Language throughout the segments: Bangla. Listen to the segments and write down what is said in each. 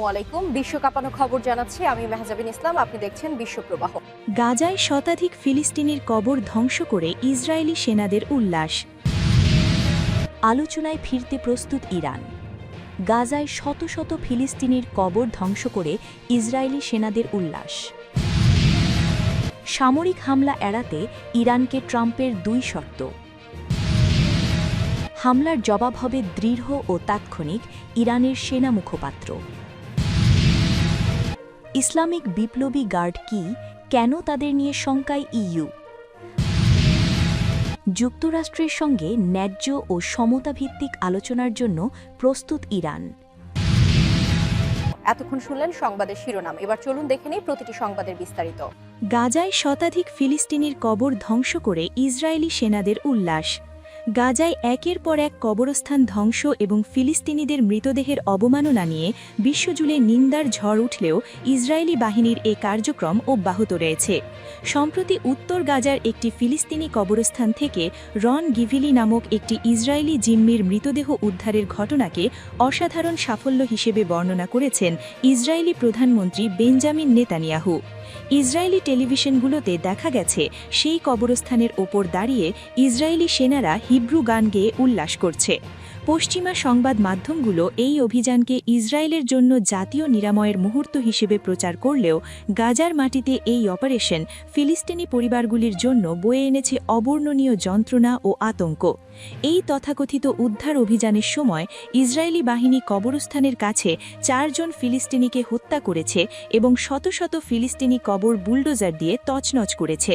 আসসালামু আলাইকুম। বিশ্ব কাঁপানো খবর জানাচ্ছি আমি মেহজাবিন ইসলাম। আপনি দেখছেন বিশ্বপ্রবাহ গাজায় শতাধিক ফিলিস্তিনির কবর ধ্বংস করে ইসরায়েলি সেনাদের উল্লাস। আলোচনায় ফিরতে প্রস্তুত ইরান। গাজায় শত শত ফিলিস্তিনির কবর ধ্বংস করে ইসরায়েলি সেনাদের উল্লাস। সামরিক হামলা এড়াতে ইরানকে ট্রাম্পের দুই শর্ত। হামলার জবাব হবে দৃঢ় ও তাৎক্ষণিক ইরানের সেনা মুখপাত্র। ইসলামিক বিপ্লবী গার্ড কি কেন তাদের নিয়ে শঙ্কায় ইইউ? যুক্তরাষ্ট্রের সঙ্গে ন্যায্য ও সমতাভিত্তিক আলোচনার জন্য প্রস্তুত ইরান। এতক্ষণ শুনলেন সংবাদের শিরোনাম। এবার চলুন দেখে নিই প্রতিটি সংবাদের বিস্তারিত। গাজায় শতাধিক ফিলিস্তিনির কবর ধ্বংস করে ইসরায়েলি সেনাদের উল্লাস। গাজায় একের পর এক কবরস্থান ধ্বংস এবং ফিলিস্তিনিদের মৃতদেহের অবমাননা নিয়ে বিশ্বজুড়ে নিন্দার ঝড় উঠলেও ইসরায়েলি বাহিনীর এ কার্যক্রম অব্যাহত রয়েছে। সম্প্রতি উত্তর গাজার একটি ফিলিস্তিনি কবরস্থান থেকে রন গিভিলি নামক একটি ইসরায়েলি জিম্মির মৃতদেহ উদ্ধারের ঘটনাকে অসাধারণ সাফল্য হিসেবে বর্ণনা করেছেন ইসরায়েলি প্রধানমন্ত্রী বেঞ্জামিন নেতানিয়াহু। ইসরায়েলি টেলিভিশনগুলোতে দেখা গেছে, সেই কবরস্থানের ওপর দাঁড়িয়ে ইসরায়েলি সেনারা হিব্রু গান গেয়ে উল্লাস করছে। পশ্চিমা সংবাদ মাধ্যমগুলো এই অভিযানকে ইসরায়েলের জন্য জাতীয় নিরাময়ের মুহূর্ত হিসেবে প্রচার করলেও গাজার মাটিতে এই অপারেশন ফিলিস্তিনি পরিবারগুলির জন্য বয়ে এনেছে অবর্ণনীয় যন্ত্রণা ও আতঙ্ক। এই তথাকথিত উদ্ধার অভিযানের সময় ইসরায়েলি বাহিনী কবরস্থানের কাছে চারজন ফিলিস্তিনিকে হত্যা করেছে এবং শত শত ফিলিস্তিনি কবর বুলডোজার দিয়ে তছনছ করেছে।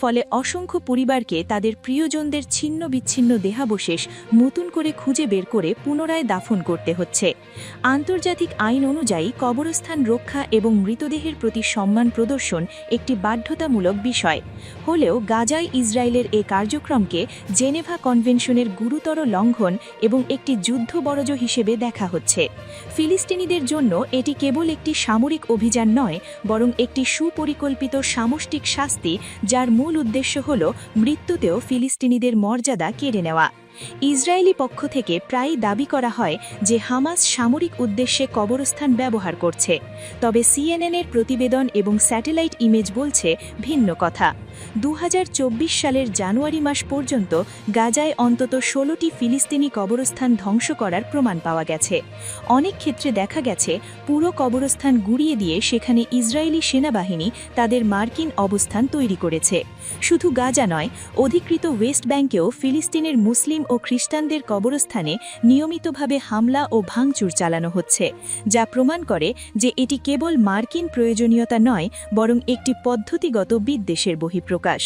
ফলে অসংখ্য পরিবারকে তাদের প্রিয়জনদের ছিন্ন বিচ্ছিন্ন দেহাবশেষ নতুন করে খুঁজে বের করে পুনরায় দাফন করতে হচ্ছে। আন্তর্জাতিক আইন অনুযায়ী কবরস্থান রক্ষা এবং মৃতদেহের প্রতি সম্মান প্রদর্শন একটি বাধ্যতামূলক বিষয়। হলেও গাজায় ইসরায়েলের এ কার্যক্রমকে জেনেভা কনভেনশনের গুরুতর লঙ্ঘন এবং একটি যুদ্ধবরজ হিসেবে দেখা হচ্ছে। ফিলিস্তিনিদের জন্য এটি কেবল একটি সামরিক অভিযান নয়, বরং একটি সুপরিকল্পিত সামষ্টিক শাস্তি যার মূল উদ্দেশ্য হল মৃত্যুতেও ফিলিস্তিনিদের মর্যাদা কেড়ে নেওয়া। ইসরায়েলি পক্ষ থেকে প্রায়ই দাবি করা হয় যে হামাস সামরিক উদ্দেশ্যে কবরস্থান ব্যবহার করছে। তবে সিএনএনের প্রতিবেদন এবং স্যাটেলাইট ইমেজ বলছে ভিন্ন কথা। দু হাজার চব্বিশ সালের জানুয়ারি মাস পর্যন্ত গাজায় অন্তত ষোলোটি ফিলিস্তিনি কবরস্থান ধ্বংস করার প্রমাণ পাওয়া গেছে। অনেক ক্ষেত্রে দেখা গেছে, পুরো কবরস্থান গুড়িয়ে দিয়ে সেখানে ইসরায়েলি সেনাবাহিনী তাদের মার্কিন অবস্থান তৈরি করেছে। শুধু গাজা নয়, অধিকৃত ওয়েস্ট ব্যাংকেও ফিলিস্তিনের মুসলিম ও খ্রিস্টানদের কবরস্থানে নিয়মিতভাবে হামলা ও ভাঙচুর চালানো হচ্ছে, যা প্রমাণ করে যে এটি কেবল মার্কিন প্রয়োজনীয়তা নয়, বরং একটি পদ্ধতিগত বিদ্বেষের বহিঃপ্রকাশ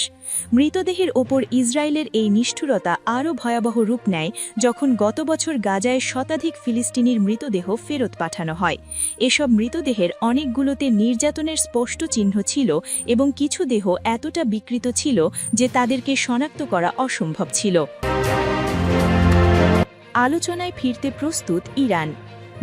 মৃতদেহের ওপর ইসরায়েলের এই নিষ্ঠুরতা আরও ভয়াবহ রূপ নেয় যখন গত বছর গাজায় শতাধিক ফিলিস্তিনির মৃতদেহ ফেরত পাঠানো হয়। এসব মৃতদেহের অনেকগুলোতে নির্যাতনের স্পষ্ট চিহ্ন ছিল এবং কিছু দেহ এতটা বিকৃত ছিল যে তাদেরকে শনাক্ত করা অসম্ভব ছিল। আলোচনায় ফিরতে প্রস্তুত ইরান।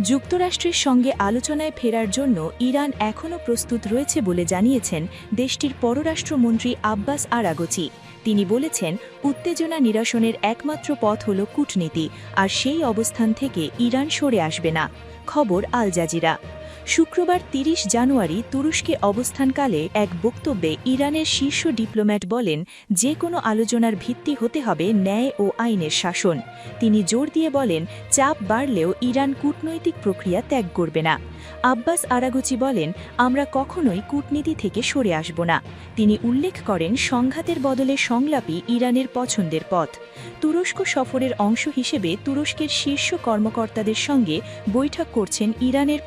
যুক্তরাষ্ট্রের সঙ্গে আলোচনায় ফেরার জন্য ইরান এখনও প্রস্তুত রয়েছে বলে জানিয়েছেন দেশটির পররাষ্ট্রমন্ত্রী আব্বাস আরাগচি। তিনি বলেছেন, উত্তেজনা নিরসনের একমাত্র পথ হল কূটনীতি, আর সেই অবস্থান থেকে ইরান সরে আসবে না। খবর আল জাজিরা। শুক্রবার ৩০ জানুয়ারি তুরস্কে অবস্থানকালে এক বক্তব্যে ইরানের শীর্ষ ডিপ্লোম্যাট বলেন যে কোনো আলোচনার ভিত্তি হতে হবে ন্যায় ও আইনের শাসন। তিনি জোর দিয়ে বলেন, চাপ বাড়লেও ইরান কূটনৈতিক প্রক্রিয়া ত্যাগ করবে না। আব্বাস আরাগুচি বলেন, আমরা কখনোই কূটনীতি থেকে সরে আসব না। তিনি উল্লেখ করেন, সংঘাতের বদলে সংলাপই ইরানের পছন্দের পথ। তুরস্ক সফরের অংশ হিসেবে তুরস্কের শীর্ষ কর্মকর্তাদের সঙ্গে বৈঠক করছেন ইরানের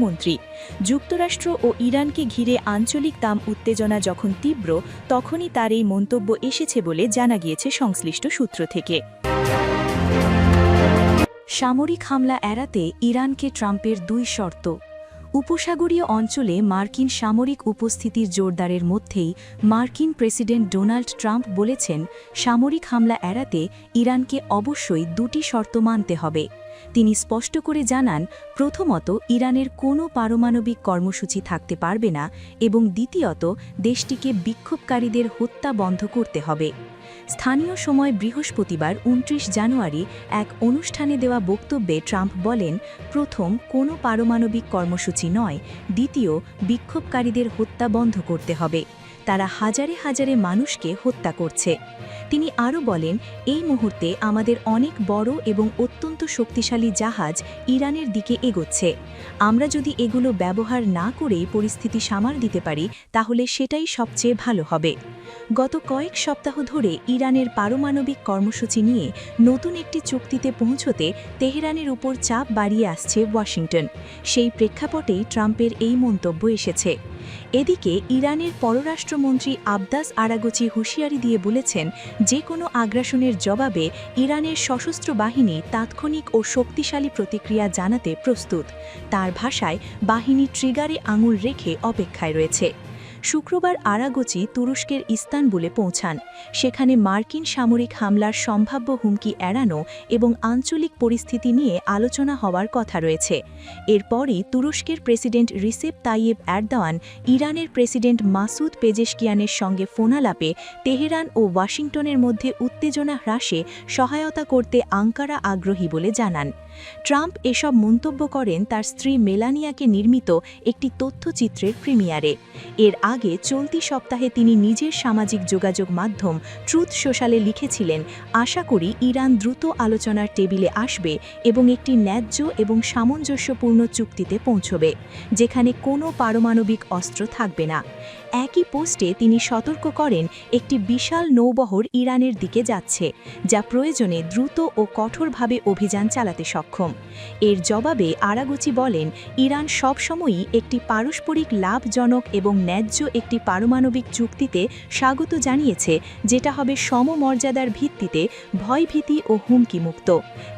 পররাষ্ট্রমন্ত্রী যুক্তরাষ্ট্র ও ইরানকে ঘিরে আঞ্চলিক দাম উত্তেজনা যখন তীব্র, তখনই তার এই মন্তব্য এসেছে বলে জানা গিয়েছে সংশ্লিষ্ট সূত্র থেকে। সামরিক হামলা এড়াতে ইরানকে ট্রাম্পের দুই শর্ত। উপসাগরীয় অঞ্চলে মার্কিন সামরিক উপস্থিতির জোরদারের মধ্যেই মার্কিন প্রেসিডেন্ট ডোনাল্ড ট্রাম্প বলেছেন, সামরিক হামলা এড়াতে ইরানকে অবশ্যই দুটি শর্ত মানতে হবে। তিনি স্পষ্ট করে জানান, প্রথমত, ইরানের কোনো পারমাণবিক কর্মসূচি থাকতে পারবে না এবং দ্বিতীয়ত, দেশটিকে বিক্ষোভকারীদের হত্যা বন্ধ করতে হবে। স্থানীয় সময় বৃহস্পতিবার উনত্রিশ জানুয়ারি এক অনুষ্ঠানে দেওয়া বক্তব্যে ট্রাম্প বলেন, প্রথম, কোনো পারমাণবিক কর্মসূচি নয়, দ্বিতীয়, বিক্ষোভকারীদের হত্যা বন্ধ করতে হবে। তারা হাজারে হাজারে মানুষকে হত্যা করছে। তিনি আরও বলেন, এই মুহূর্তে আমাদের অনেক বড় এবং অত্যন্ত শক্তিশালী জাহাজ ইরানের দিকে এগোচ্ছে। আমরা যদি এগুলো ব্যবহার না করেই পরিস্থিতি সামাল দিতে পারি, তাহলে সেটাই সবচেয়ে ভালো হবে। গত কয়েক সপ্তাহ ধরে ইরানের পারমাণবিক কর্মসূচি নিয়ে নতুন একটি চুক্তিতে পৌঁছতে তেহরানের উপর চাপ বাড়িয়ে আসছে ওয়াশিংটন। সেই প্রেক্ষাপটেই ট্রাম্পের এই মন্তব্য এসেছে। এদিকে ইরানের পররাষ্ট্রমন্ত্রী আব্দাস আরাগোচি হুঁশিয়ারি দিয়ে বলেছেন যে কোনো আগ্রাসনের জবাবে ইরানের সশস্ত্র বাহিনী তাৎক্ষণিক ও শক্তিশালী প্রতিক্রিয়া জানাতে প্রস্তুত। তার ভাষায় বাহিনী ট্রিগারে আঙুল রেখে অপেক্ষায় রয়েছে। শুক্রবার আরাগোচি তুরস্কের ইস্তানবুলে পৌঁছান। সেখানে মার্কিন সামরিক হামলার সম্ভাব্য হুমকি এড়ানো এবং আঞ্চলিক পরিস্থিতি নিয়ে আলোচনা হওয়ার কথা রয়েছে। এরপরই তুরস্কের প্রেসিডেন্ট রিসেপ তাইয়েব এরদোয়ান ইরানের প্রেসিডেন্ট মাসুদ পেজেশকিয়ানের সঙ্গে ফোনালাপে তেহরান ও ওয়াশিংটনের মধ্যে উত্তেজনা হ্রাসে সহায়তা করতে আঙ্কারা আগ্রহী বলে জানান। ট্রাম্প এসব মন্তব্য করেন তার স্ত্রী মেলানিয়াকে নির্মিত একটি তথ্যচিত্রের প্রিমিয়ারে। এর আগে চলতি সপ্তাহে তিনি নিজের সামাজিক যোগাযোগ মাধ্যম ট্রুথ সোশ্যালে লিখেছিলেন, আশা করি ইরান দ্রুত আলোচনার টেবিলে আসবে এবং একটি ন্যায্য এবং সামঞ্জস্যপূর্ণ চুক্তিতে পৌঁছবে, যেখানে কোনো পারমাণবিক অস্ত্র থাকবে না। একই পোস্টে তিনি সতর্ক করেন, একটি বিশাল নৌবহর ইরানের দিকে যাচ্ছে, যা প্রয়োজনে দ্রুত ও কঠোরভাবে অভিযান চালাতে সক্ষম। এর জবাবে আরাগুচি বলেন, ইরান সবসময়ই একটি পারস্পরিক লাভজনক এবং ন্যায্য একটি পারমাণবিক চুক্তিতে স্বাগত জানিয়েছে, যেটা হবে সমমর্যাদার ভিত্তিতে ভয়ভীতি ও হুমকিমুক্ত।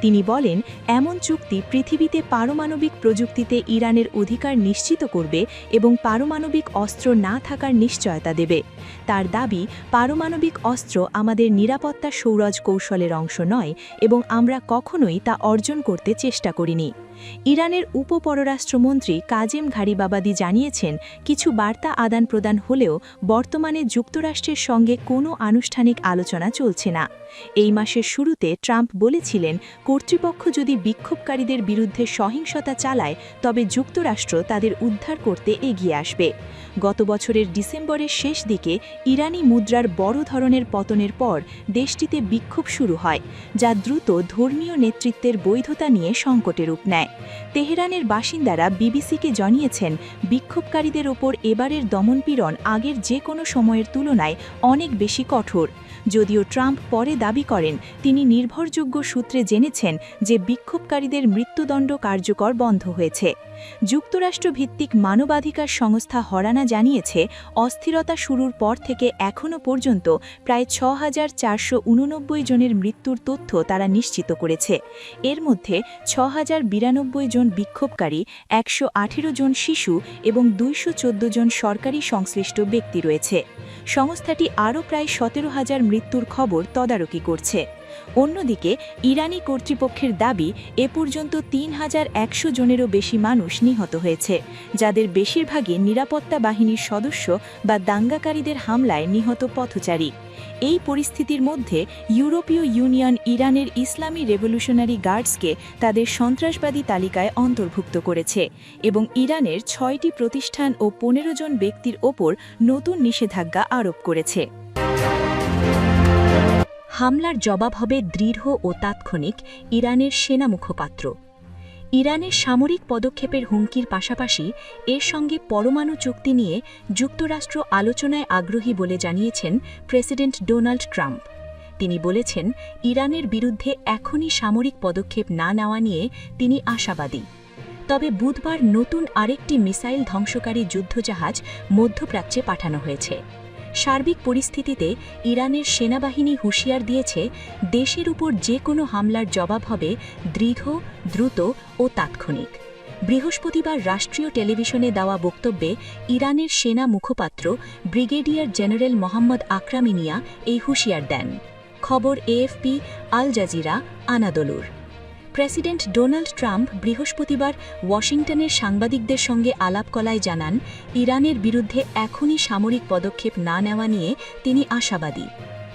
তিনি বলেন, এমন চুক্তি পৃথিবীতে পারমাণবিক প্রযুক্তিতে ইরানের অধিকার নিশ্চিত করবে এবং পারমাণবিক অস্ত্র না থাকার নিশ্চয়তা দেবে। তার দাবি, পারমাণবিক অস্ত্র আমাদের নিরাপত্তা সৌরজ কৌশলের অংশ নয় এবং আমরা কখনোই তা অর্জন করতে চেষ্টা করিনি। ইরানের উপপররাষ্ট্রমন্ত্রী কাজেম ঘারিবাবাদি জানিয়েছেন, কিছু বার্তা আদান প্রদান হলেও বর্তমানে যুক্তরাষ্ট্রের সঙ্গে কোনো আনুষ্ঠানিক আলোচনা চলছে না। এই মাসের শুরুতে ট্রাম্প বলেছিলেন, কর্তৃপক্ষ যদি বিক্ষোভকারীদের বিরুদ্ধে সহিংসতা চালায়, তবে যুক্তরাষ্ট্র তাদের উদ্ধার করতে এগিয়ে আসবে। গত বছরের ডিসেম্বরের শেষ দিকে ইরানি মুদ্রার বড় ধরনের পতনের পর দেশটিতে বিক্ষোভ শুরু হয়, যা দ্রুত ধর্মীয় নেতৃত্বের বৈধতা নিয়ে সংকটে রূপ নেয়। তেহরানের বাসিন্দারা বিবিসিকে জানিয়েছেন, বিক্ষোভকারীদের ওপর এবারের দমনপীড়ন আগের যে কোনো সময়ের তুলনায় অনেক বেশি কঠোর। যদিও ট্রাম্প পরে দাবি করেন, তিনি নির্ভরযোগ্য সূত্রে জেনেছেন যে বিক্ষোভকারীদের মৃত্যুদণ্ড কার্যকর বন্ধ হয়েছে। যুক্তরাষ্ট্র ভিত্তিক মানবাধিকার সংস্থা হরানা জানিয়েছে, অস্থিরতা শুরুর পর থেকে এখনও পর্যন্ত প্রায় ছ হাজার জনের মৃত্যুর তথ্য তারা নিশ্চিত করেছে। এর মধ্যে ছ হাজার জন বিক্ষোভকারী, একশো আঠেরো জন শিশু এবং দুইশো চোদ্দ জন সরকারি সংশ্লিষ্ট ব্যক্তি রয়েছে। সংস্থাটি আরও প্রায় সতেরো হাজার মৃত্যুর খবর তদারকি করছে। অন্যদিকে, ইরানি কর্তৃপক্ষের দাবি, এ পর্যন্ত তিন হাজার একশো জনেরও বেশি মানুষ নিহত হয়েছে, যাদের বেশিরভাগই নিরাপত্তা বাহিনীর সদস্য বা দাঙ্গাকারীদের হামলায় নিহত পথচারী। এই পরিস্থিতির মধ্যে ইউরোপীয় ইউনিয়ন ইরানের ইসলামী রেভলিউশনারি গার্ডসকে তাদের সন্ত্রাসবাদী তালিকায় অন্তর্ভুক্ত করেছে এবং ইরানের ছয়টি প্রতিষ্ঠান ও পনেরো জন ব্যক্তির ওপর নতুন নিষেধাজ্ঞা আরোপ করেছে। হামলার জবাব হবে দৃঢ় ও তাৎক্ষণিক ইরানের সেনা মুখপাত্র। ইরানের সামরিক পদক্ষেপের হুমকির পাশাপাশি এর সঙ্গে পরমাণু চুক্তি নিয়ে যুক্তরাষ্ট্র আলোচনায় আগ্রহী বলে জানিয়েছেন প্রেসিডেন্ট ডোনাল্ড ট্রাম্প। তিনি বলেছেন, ইরানের বিরুদ্ধে এখনই সামরিক পদক্ষেপ না নেওয়া নিয়ে তিনি আশাবাদী। তবে বুধবার নতুন আরেকটি মিসাইল ধ্বংসকারী যুদ্ধজাহাজ মধ্যপ্রাচ্যে পাঠানো হয়েছে। সার্বিক পরিস্থিতিতে ইরানের সেনাবাহিনী হুঁশিয়ার দিয়েছে, দেশের উপর যে কোনো হামলার জবাব হবে দৃঢ়, দ্রুত ও তাৎক্ষণিক। বৃহস্পতিবার রাষ্ট্রীয় টেলিভিশনে দেওয়া বক্তব্যে ইরানের সেনা মুখপাত্র ব্রিগেডিয়ার জেনারেল মোহাম্মদ আকরামিনিয়া এই হুঁশিয়ার দেন। খবর এএফপি, আল জাজিরা, আনাদলুর। প্রেসিডেন্ট ডোনাল্ড ট্রাম্প বৃহস্পতিবার ওয়াশিংটনের সাংবাদিকদের সঙ্গে আলাপকলায় জানান, ইরানের বিরুদ্ধে এখনই সামরিক পদক্ষেপ না নেওয়া নিয়ে তিনি আশাবাদী।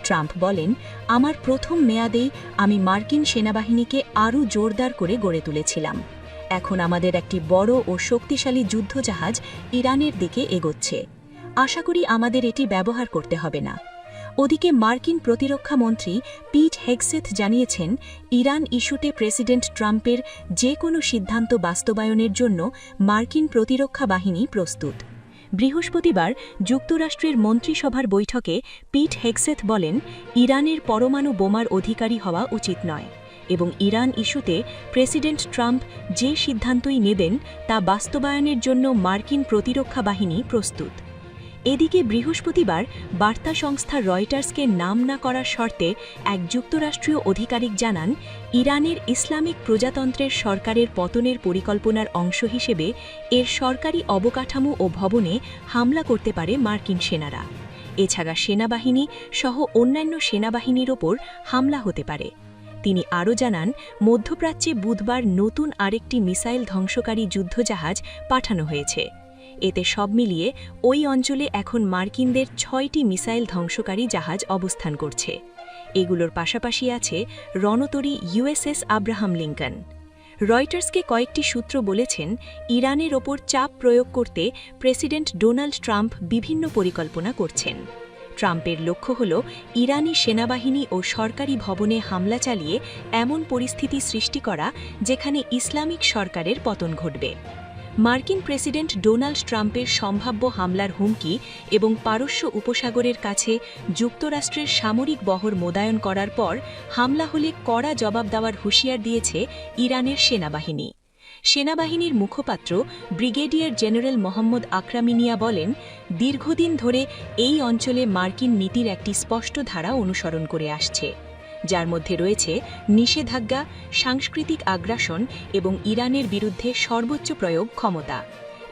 ট্রাম্প বলেন, আমার প্রথম মেয়াদেই আমি মার্কিন সেনাবাহিনীকে আরও জোরদার করে গড়ে তুলেছিলাম। এখন আমাদের একটি বড় ও শক্তিশালী যুদ্ধজাহাজ ইরানের দিকে এগোচ্ছে। আশা করি আমাদের এটি ব্যবহার করতে হবে না। ওদিকে মার্কিন প্রতিরক্ষা মন্ত্রী পিট হেগসেথ জানিয়েছেন, ইরান ইস্যুতে প্রেসিডেন্ট ট্রাম্পের যে কোনো সিদ্ধান্ত বাস্তবায়নের জন্য মার্কিন প্রতিরক্ষা বাহিনী প্রস্তুত। বৃহস্পতিবার যুক্তরাষ্ট্রের মন্ত্রিসভার বৈঠকে পিট হেগসেথ বলেন, ইরানের পরমাণু বোমার অধিকারী হওয়া উচিত নয় এবং ইরান ইস্যুতে প্রেসিডেন্ট ট্রাম্প যে সিদ্ধান্তই নেবেন তা বাস্তবায়নের জন্য মার্কিন প্রতিরক্ষা বাহিনী প্রস্তুত। এদিকে বৃহস্পতিবার বার্তা সংস্থা রয়টার্সকে নাম না করার শর্তে এক যুক্তরাষ্ট্রীয় আধিকারিক জানান, ইরানের ইসলামিক প্রজাতন্ত্রের সরকারের পতনের পরিকল্পনার অংশ হিসেবে এর সরকারি অবকাঠামো ও ভবনে হামলা করতে পারে মার্কিন সেনারা। এছাড়া সেনাবাহিনী সহ অন্যান্য সেনাবাহিনীর ওপর হামলা হতে পারে। তিনি আরও জানান, মধ্যপ্রাচ্যে বুধবার নতুন আরেকটি মিসাইল ধ্বংসকারী যুদ্ধজাহাজ পাঠানো হয়েছে। এতে সব মিলিয়ে ওই অঞ্চলে এখন মার্কিনদের ছয়টি মিসাইল ধ্বংসকারী জাহাজ অবস্থান করছে। এগুলোর পাশাপাশি আছে রণতরী ইউএসএস আব্রাহাম লিঙ্কন। রয়টার্সকে কয়েকটি সূত্র বলেছেন, ইরানের ওপর চাপ প্রয়োগ করতে প্রেসিডেন্ট ডোনাল্ড ট্রাম্প বিভিন্ন পরিকল্পনা করছেন। ট্রাম্পের লক্ষ্য হল ইরানি সেনাবাহিনী ও সরকারি ভবনে হামলা চালিয়ে এমন পরিস্থিতি সৃষ্টি করা যেখানে ইসলামিক সরকারের পতন ঘটবে। মার্কিন প্রেসিডেন্ট ডোনাল্ড ট্রাম্পের সম্ভাব্য হামলার হুমকি এবং পারস্য উপসাগরের কাছে যুক্তরাষ্ট্রের সামরিক বহর মোতায়েন করার পর হামলা হলে কড়া জবাব দেওয়ার হুঁশিয়ার দিয়েছে ইরানের সেনাবাহিনী। সেনাবাহিনীর মুখপাত্র ব্রিগেডিয়ার জেনারেল মোহাম্মদ আকরামিনিয়া বলেন, দীর্ঘদিন ধরে এই অঞ্চলে মার্কিন নীতির একটি স্পষ্ট ধারা অনুসরণ করে আসছে। যার মধ্যে রয়েছে নিষেধাজ্ঞা, সাংস্কৃতিক আগ্রাসন এবং ইরানের বিরুদ্ধে সর্বোচ্চ প্রয়োগ ক্ষমতা।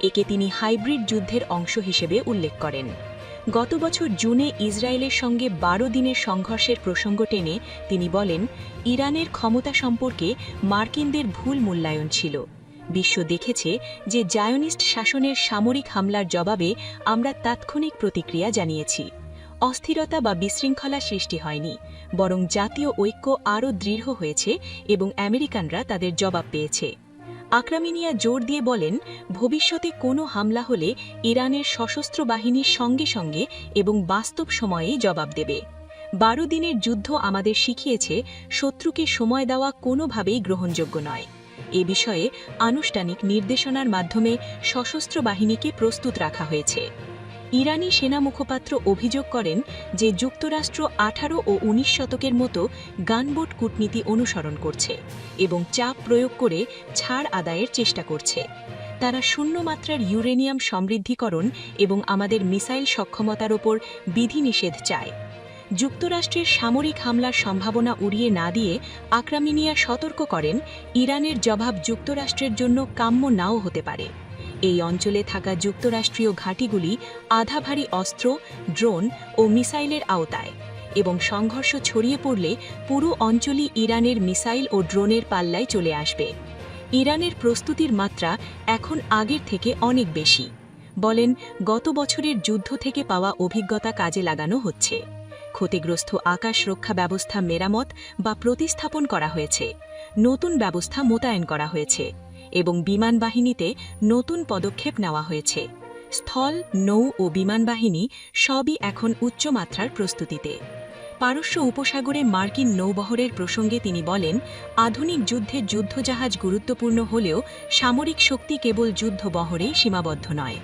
একে তিনি হাইব্রিড যুদ্ধের অংশ হিসেবে উল্লেখ করেন। গত বছর জুনে ইসরায়েলের সঙ্গে বারো দিনের সংঘর্ষের প্রসঙ্গ টেনে তিনি বলেন, ইরানের ক্ষমতা সম্পর্কে মার্কিনদের ভুল মূল্যায়ন ছিল। বিশ্ব দেখেছে যে জায়নিস্ট শাসনের সামরিক হামলার জবাবে আমরা তাৎক্ষণিক প্রতিক্রিয়া জানিয়েছি। অস্থিরতা বা বিশৃঙ্খলা সৃষ্টি হয়নি, বরং জাতীয় ঐক্য আরও দৃঢ় হয়েছে এবং আমেরিকানরা তাদের জবাব পেয়েছে। আক্রামিনিয়া জোর দিয়ে বলেন, ভবিষ্যতে কোনো হামলা হলে ইরানের সশস্ত্র বাহিনীর সঙ্গে সঙ্গে এবং বাস্তব সময়েই জবাব দেবে। বারো দিনের যুদ্ধ আমাদের শিখিয়েছে, শত্রুকে সময় দেওয়া কোনোভাবেই গ্রহণযোগ্য নয়। এ বিষয়ে আনুষ্ঠানিক নির্দেশনার মাধ্যমে সশস্ত্র বাহিনীকে প্রস্তুত রাখা হয়েছে। ইরানি সেনা মুখপাত্র অভিযোগ করেন যে যুক্তরাষ্ট্র আঠারো ও উনিশ শতকের মতো গানবোট কূটনীতি অনুসরণ করছে এবং চাপ প্রয়োগ করে ছাড় আদায়ের চেষ্টা করছে। তারা শূন্য মাত্রার ইউরেনিয়াম সমৃদ্ধিকরণ এবং আমাদের মিসাইল সক্ষমতার ওপর বিধিনিষেধ চায়। যুক্তরাষ্ট্রের সামরিক হামলার সম্ভাবনা উড়িয়ে না দিয়ে আক্রামিনিয়া সতর্ক করেন, ইরানের জবাব যুক্তরাষ্ট্রের জন্য কাম্য নাও হতে পারে। এই অঞ্চলে থাকা যুক্তরাষ্ট্রীয় ঘাঁটিগুলি আধা ভারী অস্ত্র, ড্রোন ও মিসাইলের আওতায় এবং সংঘর্ষ ছড়িয়ে পড়লে পুরো অঞ্চলই ইরানের মিসাইল ও ড্রোনের পাল্লায় চলে আসবে। ইরানের প্রস্তুতির মাত্রা এখন আগের থেকে অনেক বেশি, বলেন গত বছরের যুদ্ধ থেকে পাওয়া অভিজ্ঞতা কাজে লাগানো হচ্ছে। ক্ষতিগ্রস্ত আকাশ রক্ষা ব্যবস্থা মেরামত বা প্রতিস্থাপন করা হয়েছে, নতুন ব্যবস্থা মোতায়েন করা হয়েছে। এবং বিমান বাহিনীতে নতুন পদক্ষেপ নেওয়া হয়েছে। স্থল, নৌ ও বিমান বাহিনী সবই এখন উচ্চমাত্রার প্রস্তুতিতে। পারস্য উপসাগরে মার্কিন নৌবহরের প্রসঙ্গে তিনি বলেন, আধুনিক যুদ্ধে যুদ্ধজাহাজ গুরুত্বপূর্ণ হলেও সামরিক শক্তি কেবল যুদ্ধ বহরেই সীমাবদ্ধ নয়।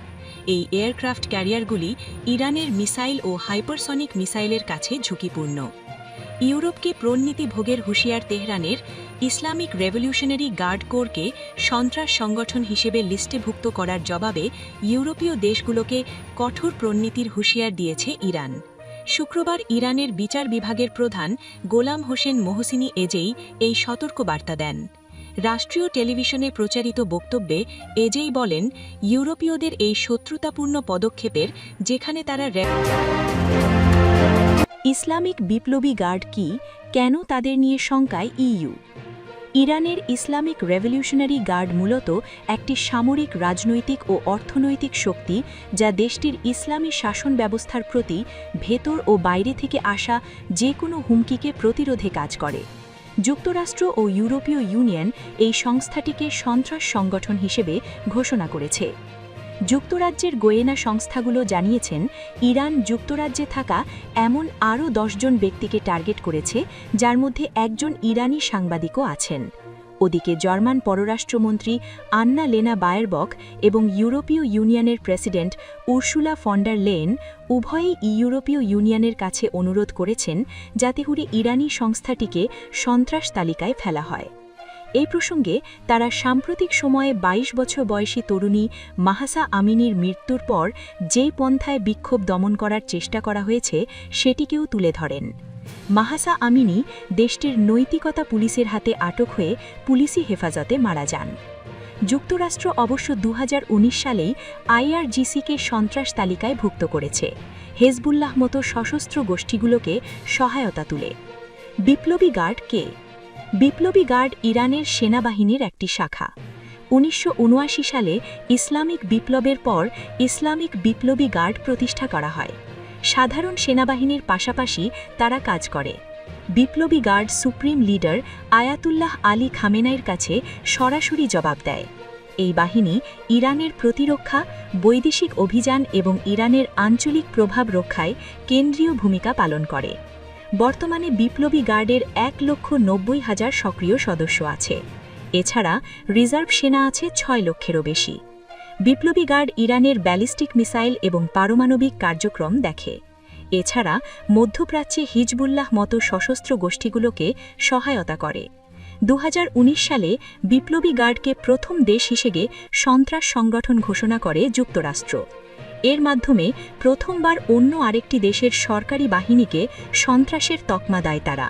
এই এয়ারক্রাফট ক্যারিয়ারগুলি ইরানের মিসাইল ও হাইপারসনিক মিসাইলের কাছে ঝুঁকিপূর্ণ। ইউরোপকে প্রণনীতি ভোগের হুঁশিয়ার তেহরানের ইসলামিক রেভলিউশনারি গার্ড কোরকে সন্ত্রাস সংগঠন হিসেবে লিস্টেভুক্ত করার জবাবে ইউরোপীয় দেশগুলোকে কঠোর প্রণনীতির হুঁশিয়ার দিয়েছে ইরান। শুক্রবার ইরানের বিচার বিভাগের প্রধান গোলাম হোসেন মোহসিনী এজেই এই সতর্কবার্তা দেন। রাষ্ট্রীয় টেলিভিশনে প্রচারিত বক্তব্যে এজেই বলেন, ইউরোপীয়দের এই শত্রুতাপূর্ণ পদক্ষেপের যেখানে তারা ইসলামিক বিপ্লবী গার্ড কি, কেন তাদের নিয়ে শঙ্কায় ইইউ? ইরানের ইসলামিক রেভলিউশনারি গার্ড মূলত একটি সামরিক রাজনৈতিক ও অর্থনৈতিক শক্তি যা দেশটির ইসলামী শাসন ব্যবস্থার প্রতি ভেতর ও বাইরে থেকে আসা যে কোনো হুমকিকে প্রতিরোধে কাজ করে। যুক্তরাষ্ট্র ও ইউরোপীয় ইউনিয়ন এই সংস্থাটিকে সন্ত্রাস সংগঠন হিসেবে ঘোষণা করেছে। যুক্তরাজ্যের গোয়েনা সংস্থাগুলো জানিয়েছেন, ইরান যুক্তরাজ্যে থাকা এমন আরও দশজন ব্যক্তিকে টার্গেট করেছে, যার মধ্যে একজন ইরানি সাংবাদিকও আছেন। ওদিকে জার্মান পররাষ্ট্রমন্ত্রী আন্না লেনা বায়ারবক এবং ইউরোপীয় ইউনিয়নের প্রেসিডেন্ট উর্সুলা ফন্ডার লেন উভয়ই ইউরোপীয় ইউনিয়নের কাছে অনুরোধ করেছেন, যাতে করে ইরানি সংস্থাটিকে সন্ত্রাস তালিকায় ফেলা হয়। এই প্রসঙ্গে তারা সাম্প্রতিক সময়ে ২২ বছর বয়সী তরুণী মাহাসা আমিনীর মৃত্যুর পর যে পন্থায় বিক্ষোভ দমন করার চেষ্টা করা হয়েছে, সেটিকেও তুলে ধরেন। মাহাসা আমিনী দেশটির নৈতিকতা পুলিশের হাতে আটক হয়ে পুলিশি হেফাজতে মারা যান। যুক্তরাষ্ট্র অবশ্য দু হাজার উনিশ সালেই আইআরজিসিকে সন্ত্রাস তালিকায় ভুক্ত করেছে। হেজবুল্লাহ মতো সশস্ত্র গোষ্ঠীগুলোকে সহায়তা তুলে। বিপ্লবী গার্ড কে? বিপ্লবী গার্ড ইরানের সেনাবাহিনীর একটি শাখা। উনিশশো উনআশি সালে ইসলামিক বিপ্লবের পর ইসলামিক বিপ্লবী গার্ড প্রতিষ্ঠা করা হয়। সাধারণ সেনাবাহিনীর পাশাপাশি তারা কাজ করে। বিপ্লবী guard supreme leader Ayatollah Ali খামেনাইর কাছে সরাসরি জবাব দেয়। এই বাহিনী ইরানের প্রতিরক্ষা, বৈদেশিক অভিযান এবং ইরানের আঞ্চলিক প্রভাব রক্ষায় কেন্দ্রীয় ভূমিকা পালন করে। বর্তমানে বিপ্লবী গার্ডের এক লক্ষ নব্বই হাজার সক্রিয় সদস্য আছে। এছাড়া রিজার্ভ সেনা আছে ছয় লক্ষেরও বেশি। বিপ্লবী গার্ড ইরানের ব্যালিস্টিক মিসাইল এবং পারমাণবিক কার্যক্রম দেখে। এছাড়া মধ্যপ্রাচ্যে হিজবুল্লাহ মতো সশস্ত্র গোষ্ঠীগুলোকে সহায়তা করে। দু হাজার উনিশ সালে বিপ্লবী গার্ডকে প্রথম দেশ হিসেবে সন্ত্রাস সংগঠন ঘোষণা করে যুক্তরাষ্ট্র। এর মাধ্যমে প্রথমবার অন্য আরেকটি দেশের সরকারি বাহিনীকে সন্ত্রাসের তকমা দেয় তারা।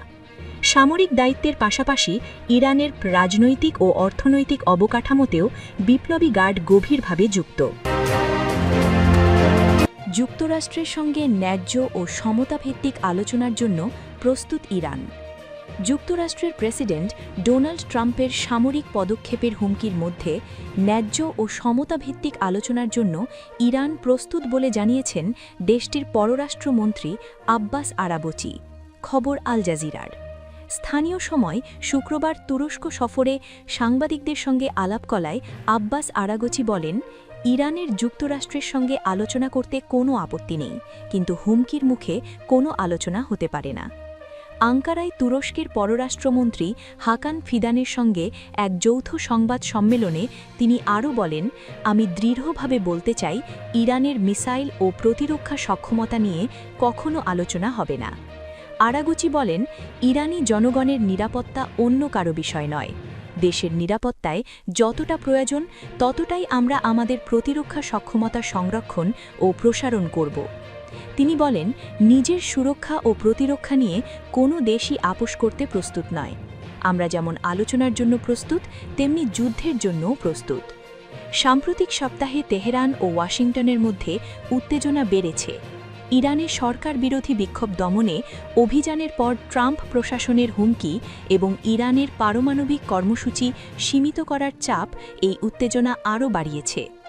সামরিক দায়িত্বের পাশাপাশি ইরানের রাজনৈতিক ও অর্থনৈতিক অবকাঠামোতেও বিপ্লবী গার্ড গভীরভাবে যুক্ত। যুক্তরাষ্ট্রের সঙ্গে ন্যায্য ও সমতাভিত্তিক আলোচনার জন্য প্রস্তুত ইরান। যুক্তরাষ্ট্রের প্রেসিডেন্ট ডোনাল্ড ট্রাম্পের সামরিক পদক্ষেপের হুমকির মধ্যে ন্যায্য ও সমতাভিত্তিক আলোচনার জন্য ইরান প্রস্তুত বলে জানিয়েছেন দেশটির পররাষ্ট্রমন্ত্রী আব্বাস আরাবচি। খবর আল জাজিরার। স্থানীয় সময় শুক্রবার তুরস্ক সফরে সাংবাদিকদের সঙ্গে আলাপকলায় আব্বাস আরাগচি বলেন, ইরানের যুক্তরাষ্ট্রের সঙ্গে আলোচনা করতে কোনো আপত্তি নেই, কিন্তু হুমকির মুখে কোনো আলোচনা হতে পারে না। আঙ্কারায় তুরস্কের পররাষ্ট্রমন্ত্রী হাকান ফিদানের সঙ্গে এক যৌথ সংবাদ সম্মেলনে তিনি আরও বলেন, আমি দৃঢ়ভাবে বলতে চাই, ইরানের মিসাইল ও প্রতিরক্ষা সক্ষমতা নিয়ে কখনো আলোচনা হবে না। আরাগুচি বলেন, ইরানি জনগণের নিরাপত্তা অন্য কারও বিষয় নয়। দেশের নিরাপত্তায় যতটা প্রয়োজন, ততটাই আমরা আমাদের প্রতিরক্ষা সক্ষমতা সংরক্ষণ ও প্রসারণ করব। তিনি বলেন, নিজের সুরক্ষা ও প্রতিরক্ষা নিয়ে কোনো দেশই আপোষ করতে প্রস্তুত নয়। আমরা যেমন আলোচনার জন্য প্রস্তুত, তেমনি যুদ্ধের জন্যও প্রস্তুত। সাম্প্রতিক সপ্তাহে তেহরান ও ওয়াশিংটনের মধ্যে উত্তেজনা বেড়েছে। ইরানে সরকার বিরোধী বিক্ষোভ দমনে অভিযানের পর ট্রাম্প প্রশাসনের হুমকি এবং ইরানের পারমাণবিক কর্মসূচি সীমিত করার চাপ এই উত্তেজনা আরও বাড়িয়েছে।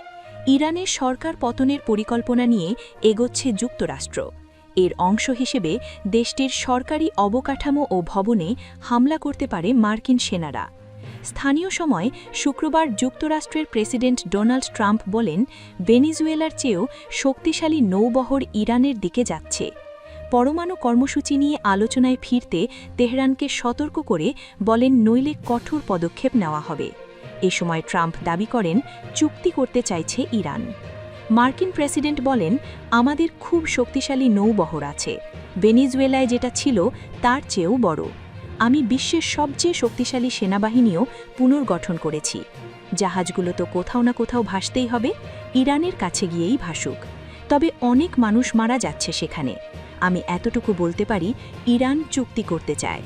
ইরানের সরকার পতনের পরিকল্পনা নিয়ে এগোচ্ছে যুক্তরাষ্ট্র। এর অংশ হিসেবে দেশটির সরকারি অবকাঠামো ও ভবনে হামলা করতে পারে মার্কিন সেনারা। স্থানীয় সময় শুক্রবার যুক্তরাষ্ট্রের প্রেসিডেন্ট ডোনাল্ড ট্রাম্প বলেন, ভেনিজুয়েলার চেয়েও শক্তিশালী নৌবহর ইরানের দিকে যাচ্ছে। পরমাণু কর্মসূচি নিয়ে আলোচনায় ফিরতে তেহরানকে সতর্ক করে বলেন, নইলে কঠোর পদক্ষেপ নেওয়া হবে। এ সময় ট্রাম্প দাবি করেন, চুক্তি করতে চাইছে ইরান। মার্কিন প্রেসিডেন্ট বলেন, আমাদের খুব শক্তিশালী নৌবহর আছে। ভেনিজুয়েলায় যেটা ছিল, তার চেয়েও বড়। আমি বিশ্বের সবচেয়ে শক্তিশালী সেনাবাহিনীও পুনর্গঠন করেছি। জাহাজগুলো তো কোথাও না কোথাও ভাসতেই হবে, ইরানের কাছে গিয়েই ভাসুক। তবে অনেক মানুষ মারা যাচ্ছে সেখানে। আমি এতটুকু বলতে পারি, ইরান চুক্তি করতে চায়।